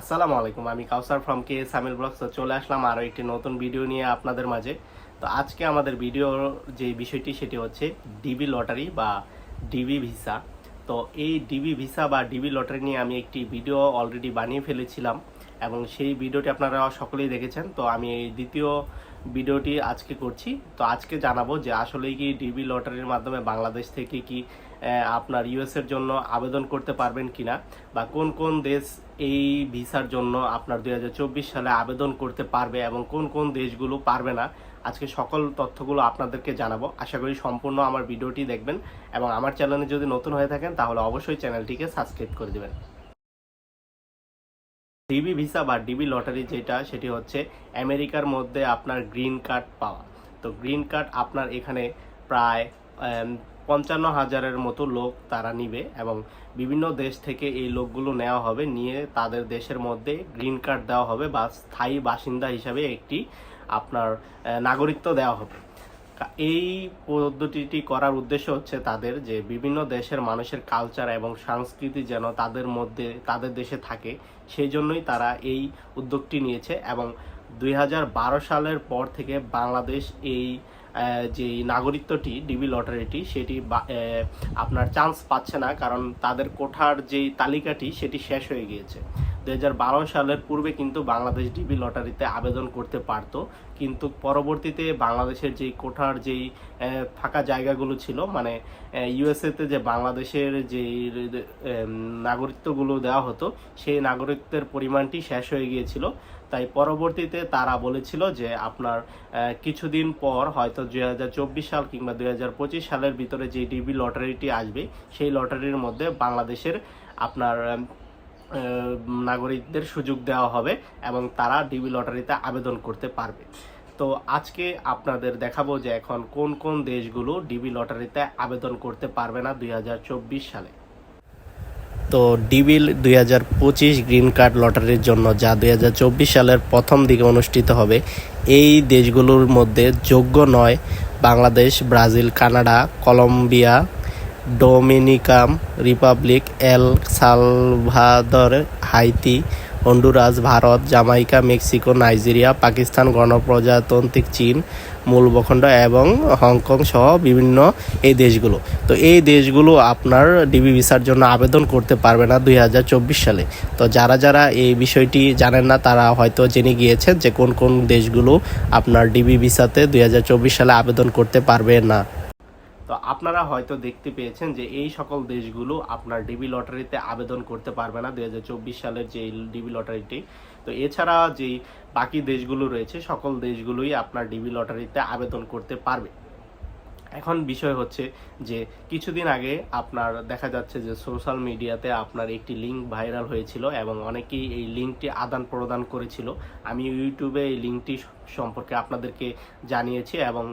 আসসালামু আলাইকুম, আমি কাউসার ফ্রম কে সামিল ব্লগস চলে আসলাম আরও একটি নতুন ভিডিও নিয়ে আপনাদের মাঝে। তো আজকে আমাদের ভিডিওর যে বিষয়টি, সেটি হচ্ছে ডিবি লটারি বা ডিবি ভিসা তো এই ডিবি ভিসা বা ডিবি লটারি নিয়ে আমি একটি ভিডিও অলরেডি বানিয়ে ফেলেছিলাম এবং সেই ভিডিওটি আপনারা সকলেই দেখেছেন। তো আমি এই দ্বিতীয় ভিডিওটি আজকে করছি। তো আজকে জানাব যে আসলে কি ডিবি লটারির মাধ্যমে বাংলাদেশ থেকে কি আপনার ইউএস এর জন্য আবেদন করতে পারবেন কিনা বা কোন কোন দেশ এই ভিসার জন্য আপনার দু হাজার চব্বিশ সালে আবেদন করতে পারবে এবং কোন কোন দেশগুলো পারবে না, আজকে সকল তথ্যগুলো আপনাদেরকে জানাব। আশা করি সম্পূর্ণ আমার ভিডিওটি দেখবেন এবং আমার চ্যানেলে যদি নতুন হয়ে থাকেন তাহলে অবশ্যই চ্যানেলটিকে সাবস্ক্রাইব করে দেবেন। ডিবি ভিসা বা ডিবি লটারি যেটা, সেটি হচ্ছে আমেরিকার মধ্যে আপনার গ্রিন কার্ড পাওয়া। তো গ্রিন কার্ড আপনার এখানে প্রায় পঞ্চান্ন হাজারের মতো লোক তারা নিবে এবং বিভিন্ন দেশ থেকে এই লোকগুলো নেওয়া হবে, নিয়ে তাদের দেশের মধ্যে গ্রিন কার্ড দেওয়া হবে বা স্থায়ী বাসিন্দা হিসাবে একটি আপনার নাগরিকত্ব দেওয়া হবে। এই পদ্ধতিটি করার উদ্দেশ্য হচ্ছে তাদের যে বিভিন্ন দেশের মানুষের কালচার এবং সংস্কৃতি যেন তাদের মধ্যে, তাদের দেশে থাকে, সেই জন্যই তারা এই উদ্যোগটি নিয়েছে এবং দুই হাজার বারো সালের পর থেকে বাংলাদেশ এই যে নাগরিকত্বটি ডিবি লটারিটি সেটি আপনার চান্স পাচ্ছে না কারণ তাদের কোঠার যেই তালিকাটি, সেটি শেষ হয়ে গিয়েছে। দু হাজার বারো সালের পূর্বে কিন্তু বাংলাদেশ ডিবি লটারিতে আবেদন করতে পারতো। কিন্তু পরবর্তীতে বাংলাদেশের যেই কোঠার যেই ফাঁকা জায়গাগুলো ছিল মানে ইউএসএতে যে বাংলাদেশের যেই নাগরিকত্বগুলো দেওয়া হতো, সেই নাগরিকত্বের পরিমাণটি শেষ হয়ে গিয়েছিল। তাই পরবর্তীতে তারা বলেছিল যে আপনার কিছুদিন পর হয়তো দু হাজার চব্বিশ সাল কিংবা দুই হাজার পঁচিশ সালের ভিতরে যে ডিবি লটারিটি আসবে, সেই লটারির মধ্যে বাংলাদেশের আপনার নাগরিকদের সুযোগ দেওয়া হবে এবং তারা ডিবি লটারিতে আবেদন করতে পারবে। তো আজকে আপনাদের দেখাবো যে এখন কোন কোন দেশগুলো ডিবি লটারিতে আবেদন করতে পারবে না দুই হাজার চব্বিশ সালে। তো ডিবিল দুই হাজার পঁচিশ গ্রিন কার্ড লটারির জন্য যা দুই হাজার চব্বিশ সালের প্রথম দিকে অনুষ্ঠিত হবে, এই দেশগুলোর মধ্যে যোগ্য নয় Bangladesh, Brazil, Canada, Colombia Dominican Republic, El Salvador, Haiti, Honduras, Bharat, Jamaica, Mexico, Nigeria, Pakistan, গণপ্রজাতান্ত্রিক চীন মূল ভূখণ্ড এবং হংকং সহ বিভিন্ন এই দেশগুলো। তো এই দেশগুলো আপনার ডিবি ভিসার জন্য আবেদন করতে পারবে না দুই হাজার চব্বিশ সালে। তো যারা যারা এই বিষয়টি জানেন না, তারা হয়তো জেনে গিয়েছেন যে কোন কোন দেশগুলো আপনার ডিবি ভিসাতে দুই হাজার চব্বিশ সালে আবেদন করতে পারবে না। তো আপনারা হয়তো দেখতে পেয়েছেন যে এই সকল দেশগুলো আপনার ডিবি লটারিতে আবেদন করতে পারবে না দুই হাজার চব্বিশ সালের যে ডিবি লটারিটি। তো এছাড়া যেই বাকি দেশগুলো রয়েছে, সকল দেশগুলোই আপনার ডিবি লটারিতে আবেদন করতে পারবে। এখন বিষয় হচ্ছে যে কিছুদিন আগে আপনার দেখা যাচ্ছে যে সোশ্যাল মিডিয়াতে আপনার একটি লিঙ্ক ভাইরাল হয়েছিল এবং অনেকেই এই লিঙ্কটি আদান প্রদান করেছিল। আমি ইউটিউবে এই লিঙ্কটি সম্পর্কে আপনাদেরকে জানিয়েছি এবং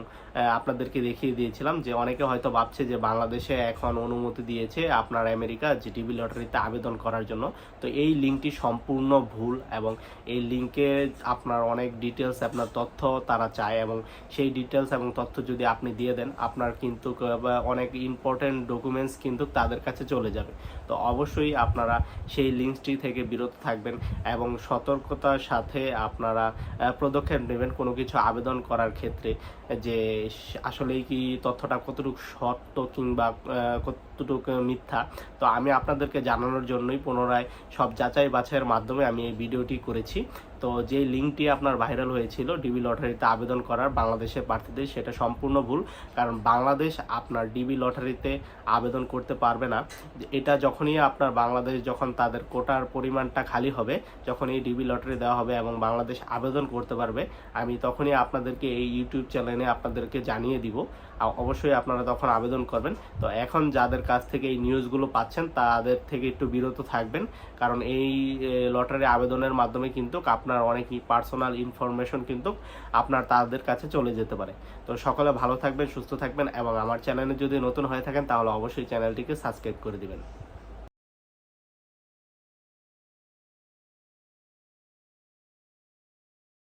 আপনাদেরকে দেখিয়ে দিয়েছিলাম যে অনেকে হয়তো ভাবছে যে বাংলাদেশে এখন অনুমতি দিয়েছে আপনার আমেরিকা যে টিভি লটারিতে আবেদন করার জন্য। তো এই লিঙ্কটি সম্পূর্ণ ভুল এবং এই লিঙ্কে আপনার অনেক ডিটেলস আপনার তথ্য তারা চায় এবং সেই ডিটেলস এবং তথ্য যদি আপনি দিয়ে দেন, আপনার কিন্তু অনেক ইম্পর্টেন্ট ডকুমেন্টস কিন্তু তাদের কাছে চলে যাবে। তো অবশ্যই আপনারা সেই লিঙ্কটি থেকে বিরত থাকবেন এবং সতর্কতার সাথে আপনারা পদক্ষেপ নেবেন। কোনো কিছু আবেদন করার ক্ষেত্রে, যে আসলেই কি তথ্যটা কতটুকু সত্য কিংবা কতটুকু মিথ্যা। তো আমি আপনাদেরকে জানানোর জন্যই পুনরায় সব যাচাই বাছাইয়ের মাধ্যমে আমি এই ভিডিওটি করেছি। তো যে লিঙ্কটি আপনার ভাইরাল হয়েছিল ডিবি লটারিতে আবেদন করার বাংলাদেশের প্রার্থীদের, সেটা সম্পূর্ণ ভুল, কারণ বাংলাদেশ আপনার ডিবি লটারিতে আবেদন করতে পারবে না। এটা যখনই আপনার বাংলাদেশ যখন তাদের কোটার পরিমাণটা খালি হবে যখন এই ডিবি লটারি দেওয়া হবে এবং বাংলাদেশ আবেদন করতে পারবে, আমি তখনই আপনাদেরকে এই ইউটিউব চ্যানেলে আপনাদেরকে জানিয়ে দিব। অবশ্যই আপনারা তখন আবেদন করবেন। তো এখন যাদের কাছ থেকে এই নিউজগুলো পাচ্ছেন, তাদের থেকে একটু বিরত থাকবেন, কারণ এই লটারি আবেদনের মাধ্যমে কিন্তু আপনার অনেকই পার্সোনাল ইনফরমেশন কিন্তু আপনার তাদের কাছে চলে যেতে পারে। তো সকলে ভালো থাকবেন, সুস্থ থাকবেন এবং আমার চ্যানেলে যদি নতুন হয়ে থাকেন তাহলে অবশ্যই চ্যানেলটিকে সাবস্ক্রাইব করে দিবেন।